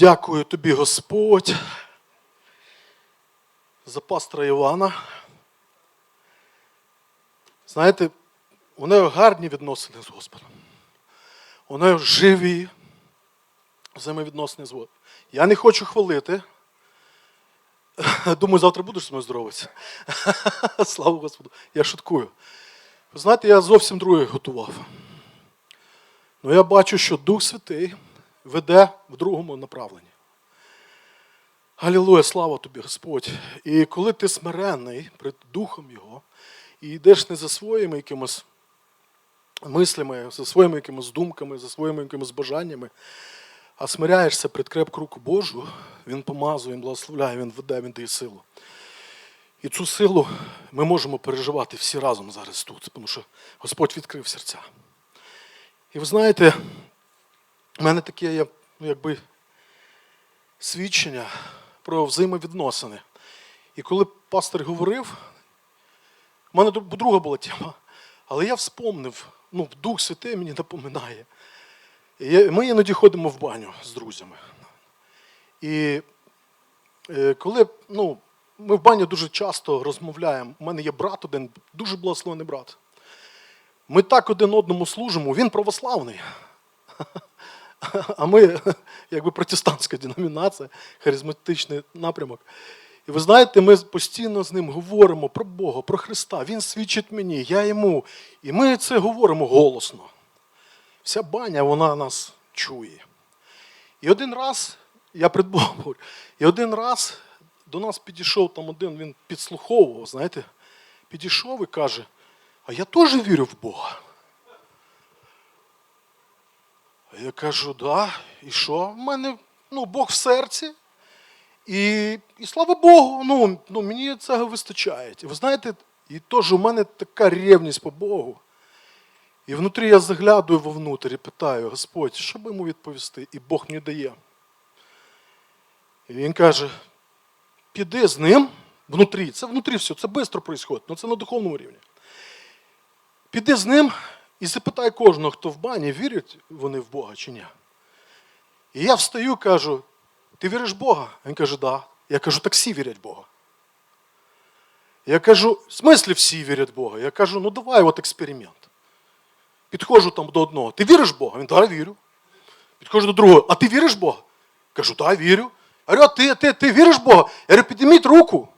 Дякую тобі, Господь, за пастора Івана. Знаєте, у нього гарні відносини з Господом. У нього живі взаємовідносини з Господом. Я не хочу хвалити. Думаю, завтра будеш зі мною здороватися. Слава Господу. Я шуткую. Знаєте, я зовсім друге готував. Ну я бачу, що Дух Святий веде в другому направленні. Галілуя, слава тобі, Господь. І коли ти смиренний перед Духом Його і йдеш не за своїми якимось мислями, за своїми якимось думками, за своїми якимось бажаннями, а смиряєшся перед крепку руку Божу, Він помазує, Він благословляє, Він веде, Він дає силу. І цю силу ми можемо переживати всі разом зараз тут, тому що Господь відкрив серця. І ви знаєте, в мене таке є, ну, якби свідчення про взаємовідносини. І коли пастор говорив, в мене друга була тема, але я вспомнив, ну, Дух Святий мені напоминає. Ми іноді ходимо в баню з друзями. І е, коли ну, ми в бані дуже часто розмовляємо, у мене є брат один, дуже благословений брат. Ми так один одному служимо, він православний. А ми, якби протестантська деномінація, харизматичний напрямок. І ви знаєте, ми постійно з ним говоримо про Бога, про Христа. Він свідчить мені, я йому. І ми це говоримо голосно. Вся баня, вона нас чує. І один раз, я Богом говорю, і один раз до нас підійшов там один, він підслуховував, знаєте, підійшов і каже, а я теж вірю в Бога. А я кажу, да, і що? В мене ну, Бог в серці. І, і слава Богу, ну, ну, мені цього вистачає. І ви знаєте, і теж у мене така ревність по Богу. І внутрі я заглядую вовнутрі і питаю, Господь, що би йому відповісти? І Бог мені дає. І він каже: піди з ним внутрі. Це внутрі все, це швидко відбувається, але це на духовному рівні. Піди з ним і запитай кожного, хто в бані, вірять вони в Бога чи ні. І я встаю кажу, ти віриш в Бога? Він каже, да. Я кажу, так всі вірять в Бога. Я кажу, в смислі всі вірять в Бога? Я кажу, ну давай от експеримент. Підходжу там до одного. Ти віриш в Бога? Він да, вірю. Підходжу до другого, а ти віриш в Бога? Кажу, так, вірю. Я а ти, ти, ти віриш в Бога? Я говорю, підніміть руку.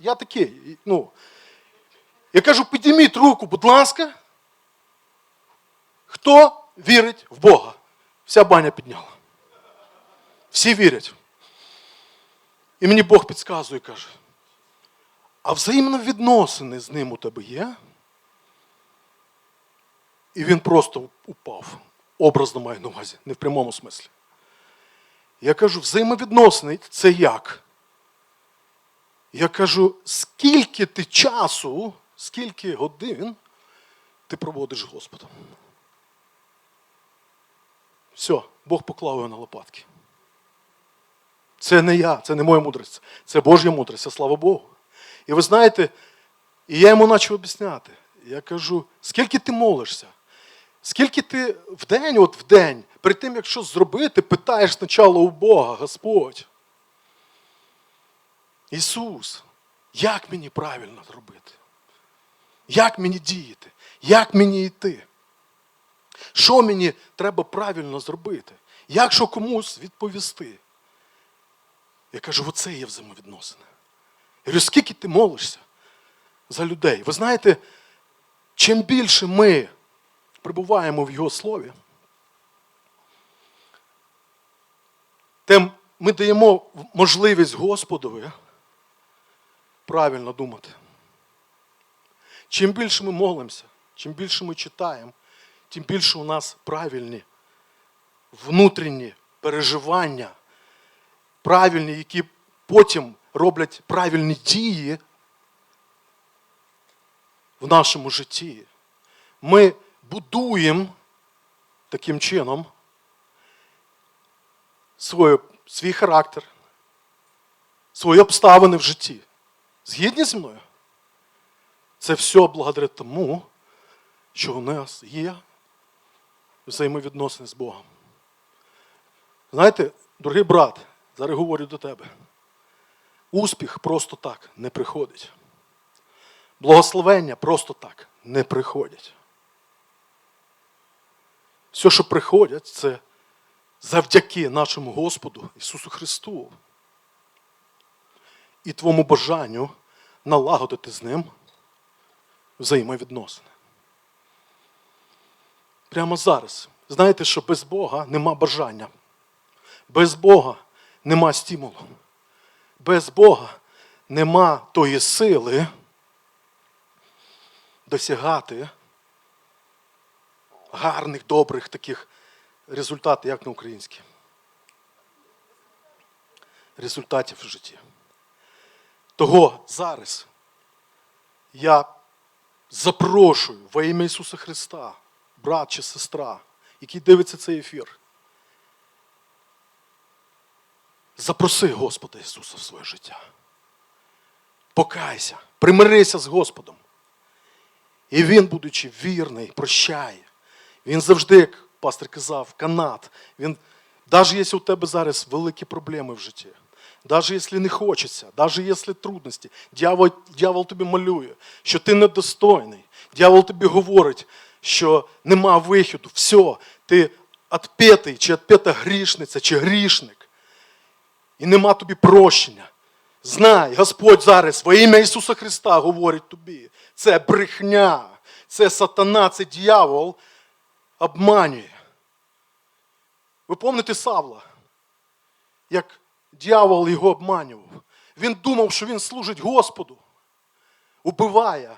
Я такий. Ну. Я кажу, підніміть руку, будь ласка. Хто вірить в Бога? Вся баня підняла. Всі вірять. І мені Бог підказує каже, а взаємно відносини з ним у тебе є? І він просто упав. Образно маю на увазі, не в прямому смислі. Я кажу, взаємовідносини це як? Я кажу, скільки ти часу, скільки годин ти проводиш з Господом? Все, Бог поклав його на лопатки. Це не я, це не моя мудрість, це Божя мудрість, а слава Богу. І ви знаєте, і я йому почав об'ясняти. Я кажу, скільки ти молишся? Скільки ти в день, от в день, перед тим, як щось зробити, питаєш спочатку у Бога, Господь. Ісус, як мені правильно зробити? Як мені діяти? Як мені йти? Що мені треба правильно зробити? Як що комусь відповісти? Я кажу, оце є взаємовідносини. Я говорю, скільки ти молишся за людей? Ви знаєте, чим більше ми перебуваємо в Його слові, тим ми даємо можливість Господові правильно думати. Чим більше ми молимося, чим більше ми читаємо, тим більше у нас правильні внутрішні переживання, правильні, які потім роблять правильні дії в нашому житті. Ми будуємо таким чином свою, свій характер, свої обставини в житті. Згідні зі мною? Це все благодаря тому, що у нас є взаємовідносини з Богом. Знаєте, Дорогий брат, зараз говорю до тебе. Успіх просто так не приходить. Благословення просто так не приходять. Все, що приходять, це завдяки нашому Господу Ісусу Христу і твоєму бажанню налагодити з Ним взаємовідносини. Прямо зараз. Знаєте, що без Бога нема бажання. Без Бога нема стимулу. Без Бога нема тої сили досягати гарних, добрих таких результатів, як на українській. Результатів в житті. Того зараз я запрошую во ім'я Ісуса Христа, брат чи сестра, який дивиться цей ефір. Запроси Господа Ісуса в своє життя. Покайся, примирися з Господом. І Він, будучи вірний, прощає. Він завжди, як пастор казав, канат. Він, навіть якщо у тебе зараз великі проблеми в житті, навіть якщо не хочеться, навіть якщо трудності, дьявол, дьявол тобі малює, що ти недостойний. Дьявол тобі говорить, що нема виходу, все, ти отпетий, чи отпета грішниця, чи грішник. І нема тобі прощення. Знай, Господь зараз во ім'я Ісуса Христа говорить тобі. Це брехня, це сатана, це дьявол обманює. Ви пам'ятаєте Савла? Як дьявол його обманював. Він думав, що він служить Господу, убиває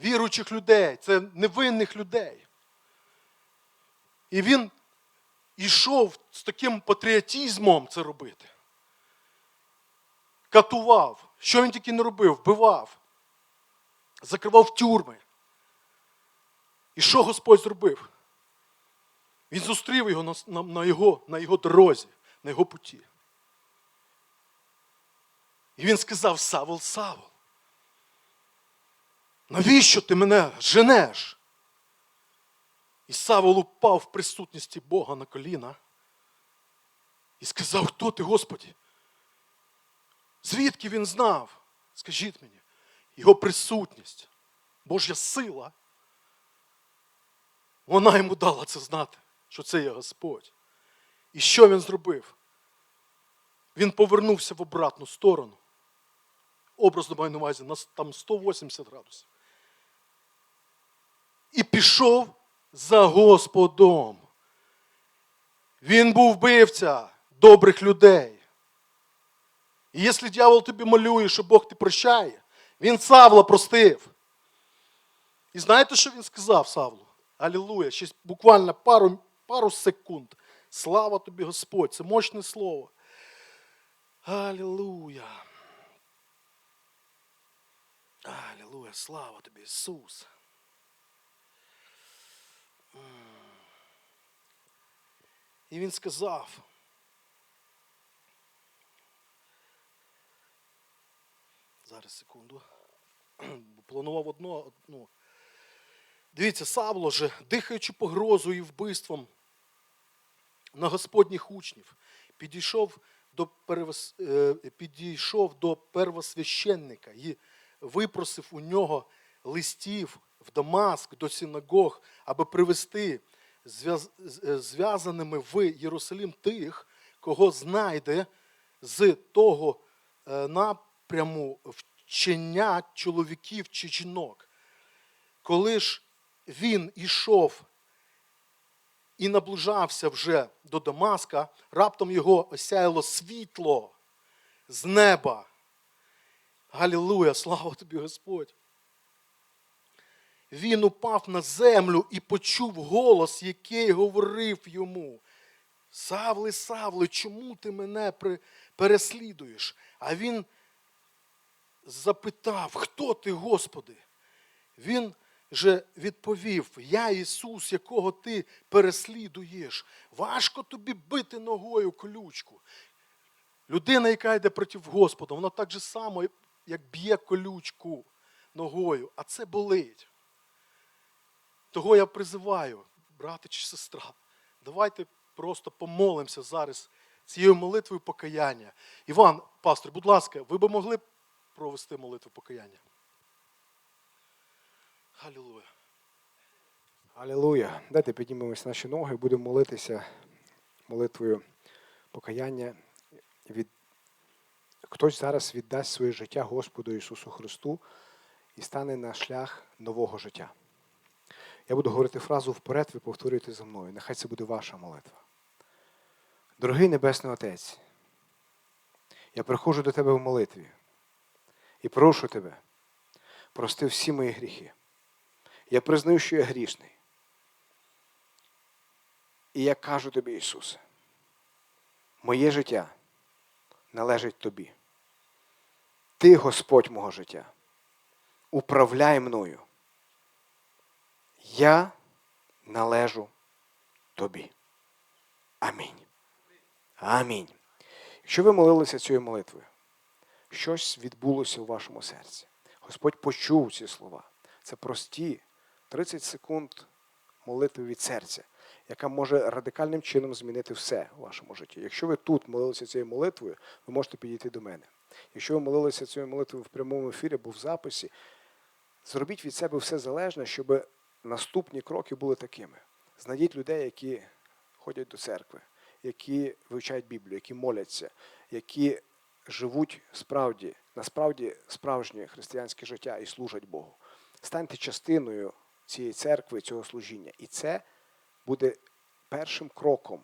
віруючих людей, це невинних людей. І він ішов з таким патріотизмом це робити. Катував. Що він тільки не робив? Вбивав. Закривав тюрми. І що Господь зробив? Він зустрів його на, на, на, його, на його дорозі, на його путі. І він сказав: Савол, Савол, навіщо ти мене женеш? І Савол упав в присутності Бога на коліна і сказав, хто ти, Господі? Звідки він знав? Скажіть мені, його присутність, Божа сила, вона йому дала це знати, що це є Господь. І що він зробив? Він повернувся в обратну сторону. Образно маю на увазі, там 180 градусів. І пішов за Господом. Він був вбивця добрих людей. І якщо дьявол тобі малює, що Бог ти прощає, він Савла простив. І знаєте, що він сказав Савлу? Алілуя, ще буквально пару, пару секунд. Слава тобі, Господь, це мощне слово. Алілуя. Алілуя, слава тобі, Ісус. І він сказав. Зараз секунду. Планував одно, одну. Дивіться, Савло же, дихаючи погрозою і вбивством на Господніх учнів, підійшов до, перевос... е, підійшов до первосвященника і випросив у нього листів в Дамаск до синагог, аби привести зв'язаними в Єрусалим тих, кого знайде з того е, напряму вчення чоловіків чи жінок. Коли ж він ішов і наближався вже до Дамаска, раптом його осяяло світло з неба. Галілуя, слава тобі, Господь. Він упав на землю і почув голос, який говорив йому. Савли, Савли, чому ти мене переслідуєш? А він запитав, хто ти, Господи? Він же відповів: Я Ісус, якого ти переслідуєш. Важко тобі бити ногою колючку. Людина, яка йде проти Господа, вона так же само, як б'є колючку ногою, а це болить. Того я призиваю, брате чи сестра, давайте просто помолимося зараз цією молитвою покаяння. Іван, пастор, будь ласка, ви би могли провести молитву покаяння? Халілуя. Алілуя. Дайте піднімемось наші ноги, будемо молитися молитвою покаяння. Від... Хтось зараз віддасть своє життя Господу Ісусу Христу і стане на шлях нового життя. Я буду говорити фразу вперед, ви повторюєте за мною. Нехай це буде ваша молитва. Дорогий Небесний Отець, я приходжу до Тебе в молитві і прошу Тебе, прости всі мої гріхи. Я признаю, що я грішний. І я кажу тобі, Ісусе, моє життя належить тобі. Ти, Господь мого життя, управляй мною. Я належу тобі. Амінь. Амінь. Якщо ви молилися цією молитвою, щось відбулося у вашому серці. Господь почув ці слова. Це прості 30 секунд молитви від серця, яка може радикальним чином змінити все у вашому житті. Якщо ви тут молилися цією молитвою, ви можете підійти до мене. Якщо ви молилися цією молитвою в прямому ефірі або в записі, зробіть від себе все залежне, щоб наступні кроки були такими. Знайдіть людей, які ходять до церкви, які вивчають Біблію, які моляться, які живуть справді, насправді справжнє християнське життя і служать Богу. Станьте частиною цієї церкви, цього служіння. І це буде першим кроком,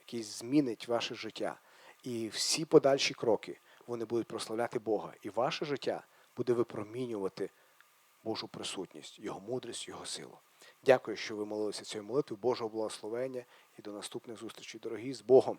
який змінить ваше життя. І всі подальші кроки вони будуть прославляти Бога. І ваше життя буде випромінювати Божу присутність, Його мудрість, Його силу. Дякую, що ви молилися цією молитвою. Божого благословення і до наступних зустрічей, дорогі, з Богом.